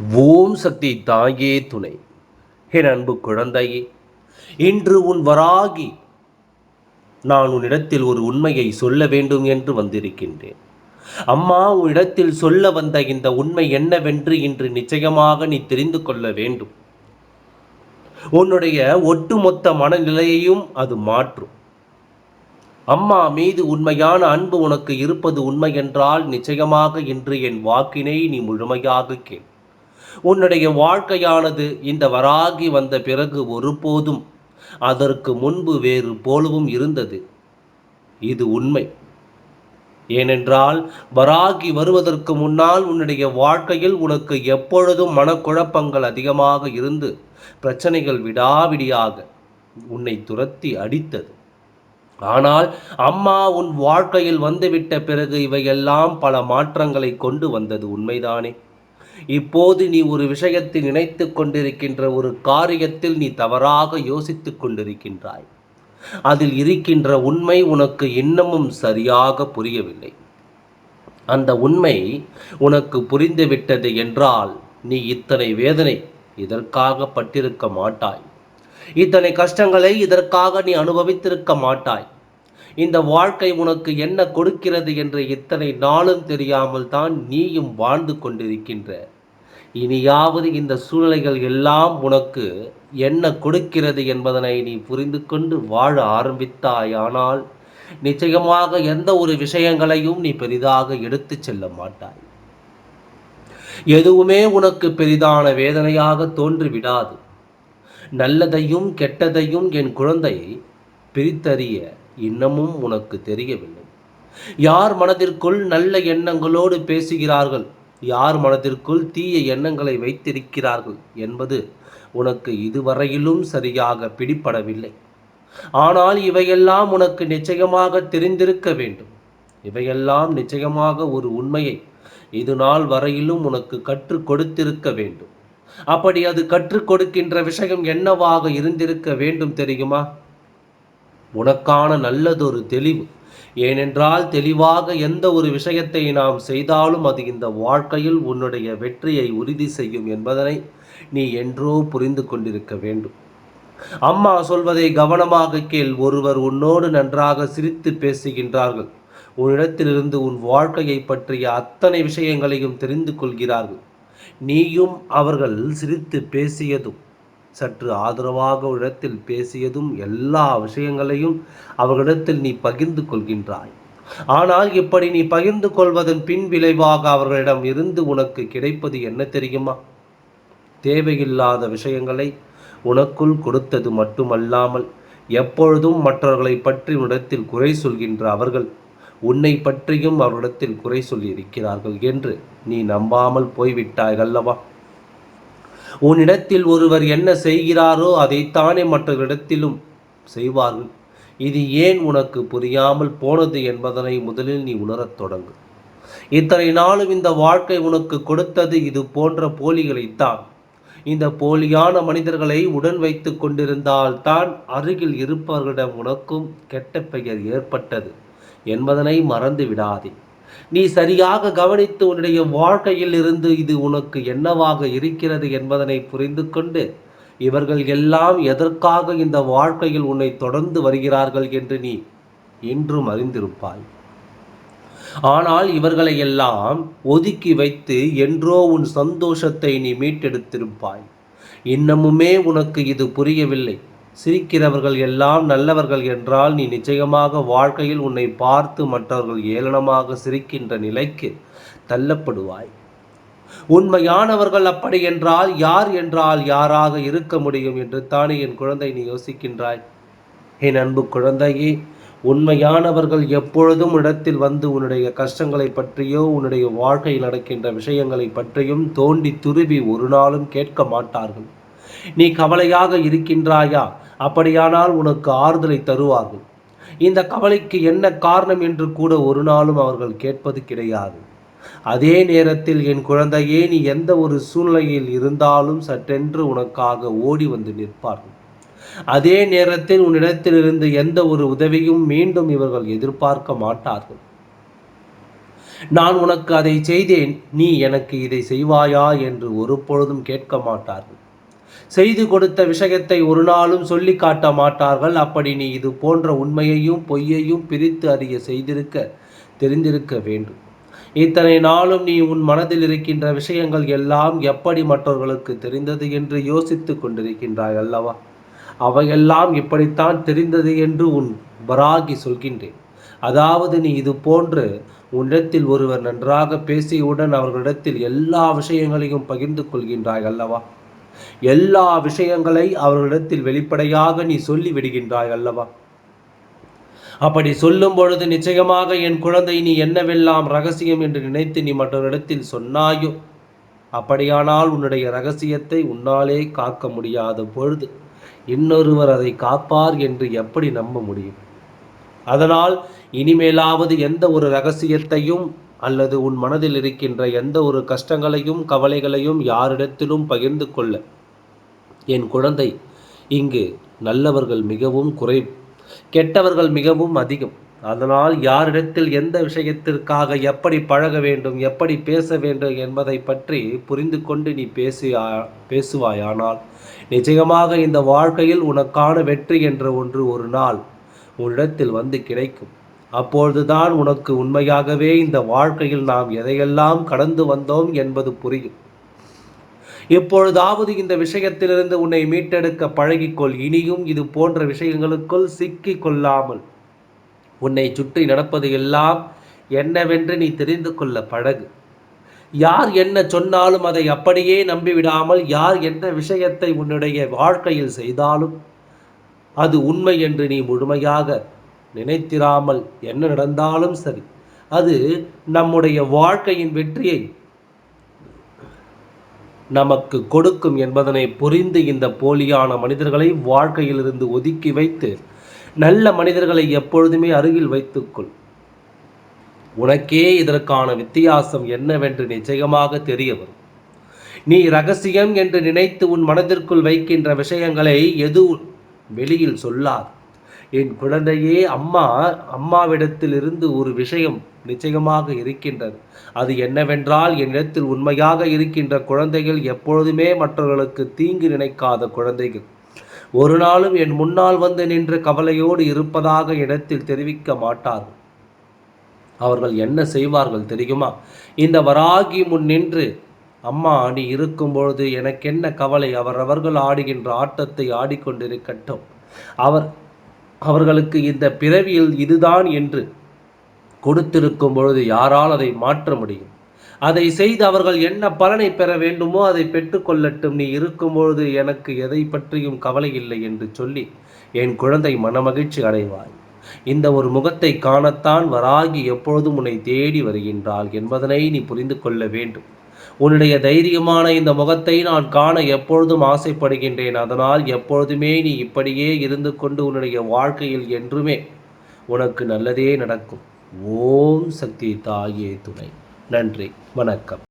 ஓம் சக்தி தாயே துணை. என் அன்பு குழந்தையே இன்று உன் வராகி நான் உன்னிடத்தில் ஒரு உண்மையை சொல்ல வேண்டும் என்று வந்திருக்கின்றேன். அம்மா உன்னிடத்தில் சொல்ல வந்த இந்த உண்மை என்னவென்று இன்று நிச்சயமாக நீ தெரிந்து கொள்ள வேண்டும். உன்னுடைய ஒட்டுமொத்த மனநிலையையும் அது மாற்றும். அம்மா மீது உண்மையான அன்பு உனக்கு இருப்பது உண்மை என்றால் நிச்சயமாக இன்று என் வாக்கினை நீ முழுமையாக கேள். உன்னுடைய வாழ்க்கையானது இந்த வராகி வந்த பிறகு ஒருபோதும் அதற்கு முன்பு வேறு போலவும் இருந்தது. இது உண்மை. ஏனென்றால் வராகி வருவதற்கு முன்னால் உன்னுடைய வாழ்க்கையில் உனக்கு எப்பொழுதும் மனக்குழப்பங்கள் அதிகமாக இருந்து பிரச்சனைகள் விடாவிடியாக உன்னை துரத்தி அடித்தது. ஆனால் அம்மா உன் வாழ்க்கையில் வந்துவிட்ட பிறகு இவையெல்லாம் பல மாற்றங்களை கொண்டு வந்தது உண்மைதானே? இப்போது நீ ஒரு விஷயத்தை நினைத்து கொண்டிருக்கின்ற ஒரு காரியத்தில் நீ தவறாக யோசித்துக் கொண்டிருக்கின்றாய். அதில் இருக்கின்ற உண்மை உனக்கு இன்னமும் சரியாக புரியவில்லை. அந்த உண்மை உனக்கு புரிந்துவிட்டது என்றால் நீ இத்தனை வேதனை இதற்காக பட்டிருக்க மாட்டாய். இத்தனை கஷ்டங்களை இதற்காக நீ அனுபவித்திருக்க மாட்டாய். இந்த வாழ்க்கை உனக்கு என்ன கொடுக்கிறது என்று இத்தனை நாளும் தெரியாமல் தான் நீயும் வாழ்ந்து கொண்டிருக்கின்ற. இனியாவது இந்த சூழ்நிலைகள் எல்லாம் உனக்கு என்ன கொடுக்கிறது என்பதனை நீ புரிந்து கொண்டு வாழ ஆரம்பித்தாயானால் நிச்சயமாக எந்த ஒரு விஷயங்களையும் நீ பெரிதாக எடுத்து செல்ல மாட்டாய். எதுவுமே உனக்கு பெரிதான வேதனையாக தோன்றிவிடாது. நல்லதையும் கெட்டதையும் என் குழந்தை பிரித்தறிய இன்னமும் உனக்கு தெரியவில்லை. யார் மனதிற்குள் நல்ல எண்ணங்களோடு பேசுகிறார்கள்? யார் மனதிற்குள் தீய எண்ணங்களை வைத்திருக்கிறார்கள் என்பது உனக்கு இதுவரையிலும் சரியாக பிடிபடவில்லை. ஆனால் இவையெல்லாம் உனக்கு நிச்சயமாக தெரிந்திருக்க வேண்டும். இவையெல்லாம் நிச்சயமாக ஒரு உண்மையை இது நாள் வரையிலும் உனக்கு கற்றுக் கொடுத்திருக்க வேண்டும். அப்படி அது கற்றுக் கொடுக்கின்ற விஷயம் என்னவாக இருந்திருக்க வேண்டும் தெரியுமா? உனக்கான நல்லதொரு தெளிவு. ஏனென்றால் தெளிவாக எந்த ஒரு விஷயத்தை நாம் செய்தாலும் அது இந்த வாழ்க்கையில் உன்னுடைய வெற்றியை உறுதி செய்யும் என்பதனை நீ என்றோ புரிந்து கொண்டிருக்க வேண்டும். அம்மா சொல்வதை கவனமாக கேள். ஒருவர் உன்னோடு நன்றாக சிரித்து பேசுகின்றார்கள். உன்னிடத்திலிருந்து உன் வாழ்க்கையை பற்றிய அத்தனை விஷயங்களையும் தெரிந்து கொள்கிறார்கள். நீயும் அவர்கள் சிரித்து பேசியதும் சற்று ஆதரவாக இடத்தில் பேசியதும் எல்லா விஷயங்களையும் அவர்களிடத்தில் நீ பகிர்ந்து கொள்கின்றாய். ஆனால் இப்படி நீ பகிர்ந்து கொள்வதன் பின் விளைவாக அவர்களிடம் இருந்து உனக்கு கிடைப்பது என்ன தெரியுமா? தேவையில்லாத விஷயங்களை உனக்குள் கொடுத்தது மட்டுமல்லாமல் எப்பொழுதும் மற்றவர்களை பற்றி உன்னிடத்தில் குறை சொல்கின்ற அவர்கள் உன்னை பற்றியும் அவரிடத்தில் குறை சொல்லியிருக்கிறார்கள் என்று நீ நம்பாமல் போய்விட்டாய் அல்லவா? உன்னிடத்தில் ஒருவர் என்ன செய்கிறாரோ அதைத்தானே மற்றவரிடத்திலும் செய்வார்கள். இது ஏன் உனக்கு புரியாமல் போனது என்பதனை முதலில் நீ உணரத் தொடங்கு. இத்தனை நாளும் இந்த வாழ்க்கை உனக்கு கொடுத்தது இது போன்ற போலிகளைத்தான். இந்த போலியான மனிதர்களை உடன் வைத்து கொண்டிருந்தால் தான் அருகில் இருப்பவர்களிடம் உனக்கும் கெட்ட பெயர் ஏற்பட்டது என்பதனை மறந்து விடாதே. நீ சரியாக கவனித்து உன்னுடைய வாழ்க்கையில் இருந்து இது உனக்கு என்னவாக இருக்கிறது என்பதனை புரிந்து கொண்டு இவர்கள் எல்லாம் எதற்காக இந்த வாழ்க்கையில் உன்னை தொடர்ந்து வருகிறார்கள் என்று நீ இன்றும் அறிந்திருப்பாய். ஆனால் இவர்களை எல்லாம் ஒதுக்கி வைத்து என்றோ உன் சந்தோஷத்தை நீ மீட்டெடுத்திருப்பாய். இன்னமுமே உனக்கு இது புரியவில்லை. சிரிக்கிறவர்கள் எல்லாம் நல்லவர்கள் என்றால் நீ நிச்சயமாக வாழ்க்கையில் உன்னை பார்த்து மற்றவர்கள் ஏளனமாக சிரிக்கின்ற நிலைக்கு தள்ளப்படுவாய். உண்மையானவர்கள் அப்படி என்றால் யார் என்றால் யாராக இருக்க முடியும் என்று தானே என் குழந்தை நீ யோசிக்கின்றாய். என் அன்பு குழந்தையே உண்மையானவர்கள் எப்பொழுதும் இடத்தில் வந்து உன்னுடைய கஷ்டங்களை பற்றியோ உன்னுடைய வாழ்க்கையில் நடக்கின்ற விஷயங்களை பற்றியும் தோண்டி துருவி ஒரு நாளும் கேட்க மாட்டார்கள். நீ கவலையாக இருக்கின்றாயா? அப்படியானால் உனக்கு ஆறுதலை தருவார்கள். இந்த கவலைக்கு என்ன காரணம் என்று கூட ஒரு நாளும் அவர்கள் கேட்பது கிடையாது. அதே நேரத்தில் என் குழந்தையே நீ எந்த ஒரு சூழ்நிலையில் இருந்தாலும் சட்டென்று உனக்காக ஓடி வந்து நிற்பார்கள். அதே நேரத்தில் உன்னிடத்திலிருந்து எந்த ஒரு உதவியும் மீண்டும் இவர்கள் எதிர்பார்க்க மாட்டார்கள். நான் உனக்கு அதை செய்தேன் நீ எனக்கு இதை செய்வாயா என்று ஒரு பொழுதும் கேட்க மாட்டார்கள். செய்து கொடுத்த விஷயத்தை ஒரு நாளும் சொல்லி காட்ட மாட்டார்கள். அப்படி நீ இது போன்ற உண்மையையும் பொய்யையும் பிரித்து அறிய செய்திருக்க தெரிந்திருக்க வேண்டும். இத்தனை நாளும் நீ உன் மனதில் இருக்கின்ற விஷயங்கள் எல்லாம் எப்படி மற்றவர்களுக்கு தெரிந்தது என்று யோசித்து கொண்டிருக்கின்றாய் அல்லவா? அவையெல்லாம் இப்படித்தான் தெரிந்தது என்று உன் வராகி சொல்கின்றேன். அதாவது நீ இது போன்று உன்னிடத்தில் ஒருவர் நன்றாக பேசியவுடன் அவர்களிடத்தில் எல்லா விஷயங்களையும் பகிர்ந்து கொள்கின்றாய் அல்லவா? எல்லா விஷயங்களை அவர்களிடத்தில் வெளிப்படையாக நீ சொல்லி விடுகின்றாய் அல்லவா? அப்படி சொல்லும் பொழுது நிச்சயமாக என் குழந்தை நீ என்னவெல்லாம் ரகசியம் என்று நினைத்து நீ மற்றவரிடத்தில் சொன்னாயோ? அப்படியானால் உன்னுடைய ரகசியத்தை உன்னாலே காக்க முடியாத பொழுது இன்னொருவர் அதை காப்பார் என்று எப்படி நம்ப முடியும்? அதனால் இனிமேலாவது எந்த ஒரு ரகசியத்தையும் அல்லது உன் மனதில் இருக்கின்ற எந்த ஒரு கஷ்டங்களையும் கவலைகளையும் யாரிடத்திலும் பகிர்ந்து கொள்ள. என் குழந்தை இங்கு நல்லவர்கள் மிகவும் குறை கெட்டவர்கள் மிகவும் அதிகம். அதனால் யாரிடத்தில் எந்த விஷயத்திற்காக எப்படி பழக வேண்டும் எப்படி பேச வேண்டும் என்பதை பற்றி புரிந்து கொண்டு நீ பேசியா பேசுவாயானால் நிச்சயமாக இந்த வாழ்க்கையில் உனக்கான வெற்றி என்ற ஒன்று ஒரு நாள் உன்னிடத்தில் வந்து கிடைக்கும். அப்பொழுதுதான் உனக்கு உண்மையாகவே இந்த வாழ்க்கையில் நாம் எதையெல்லாம் கடந்து வந்தோம் என்பது புரியும். எப்பொழுதாவது இந்த விஷயத்திலிருந்து உன்னை மீட்டெடுக்க பழகிக்கொள். இனியும் இது போன்ற விஷயங்களுக்குள் சிக்கி கொள்ளாமல் உன்னை சுற்றி நடப்பது எல்லாம் என்னவென்று நீ தெரிந்து கொள்ள பழகு. யார் என்ன சொன்னாலும் அதை அப்படியே நம்பிவிடாமல் யார் என்ன விஷயத்தை உன்னுடைய வாழ்க்கையில் செய்தாலும் அது உண்மை என்று நீ முழுமையாக நினைத்திராமல் என்ன நடந்தாலும் சரி அது நம்முடைய வாழ்க்கையின் வெற்றியை நமக்கு கொடுக்கும் என்பதனை புரிந்து இந்த போலியான மனிதர்களை வாழ்க்கையிலிருந்து ஒதுக்கி வைத்து நல்ல மனிதர்களை எப்பொழுதுமே அருகில் வைத்துக்கொள். உனக்கே இதற்கான வித்தியாசம் என்னவென்று நிச்சயமாக தெரிய வரும். நீ ரகசியம் என்று நினைத்து உன் மனதிற்குள் வைக்கின்ற விஷயங்களை எது வெளியில் சொல்லாது. என் குழந்தையே அம்மா அம்மாவிடத்தில் இருந்து ஒரு விஷயம் நிச்சயமாக இருக்கின்றது. அது என்னவென்றால் என்னிடத்தில் உண்மையாக இருக்கின்ற குழந்தைகள் எப்பொழுதுமே மற்றவர்களுக்கு தீங்கு நினைக்காத குழந்தைகள். ஒரு நாளும் என் முன்னால் வந்து நின்று கவலையோடு இருப்பதாக இடத்தில் தெரிவிக்க மாட்டார்கள். அவர்கள் என்ன செய்வார்கள் தெரியுமா? இந்த வராகி முன் நின்று அம்மா நீ இருக்கும் பொழுது எனக்கென்ன கவலை? அவரவர்கள் ஆடுகின்ற ஆட்டத்தை ஆடிக்கொண்டிருக்கட்டும். அவர் அவர்களுக்கு இந்த பிறவியில் இதுதான் என்று கொடுத்திருக்கும் பொழுது யாரால் அதை மாற்ற முடியும்? அதை செய்து அவர்கள் என்ன பலனை பெற வேண்டுமோ அதை பெற்றுக்கொள்ளட்டும் நீ இருக்கும் பொழுது எனக்கு எதை பற்றியும் கவலை இல்லை என்று சொல்லி என் குழந்தை மனமகிழ்ச்சி அடைவாய். இந்த ஒரு முகத்தை காணத்தான் வராகி எப்பொழுதும் உன்னை தேடி வருகின்றாள் என்பதனை நீ புரிந்து கொள்ள வேண்டும். உன்னுடைய தைரியமான இந்த முகத்தை நான் காண எப்பொழுதும் ஆசைப்படுகின்றேன். அதனால் எப்பொழுதுமே நீ இப்படியே இருந்து கொண்டு உன்னுடைய வாழ்க்கையில் என்றுமே உனக்கு நல்லதே நடக்கும். ஓம் சக்தி தாயே துணை. நன்றி. வணக்கம்.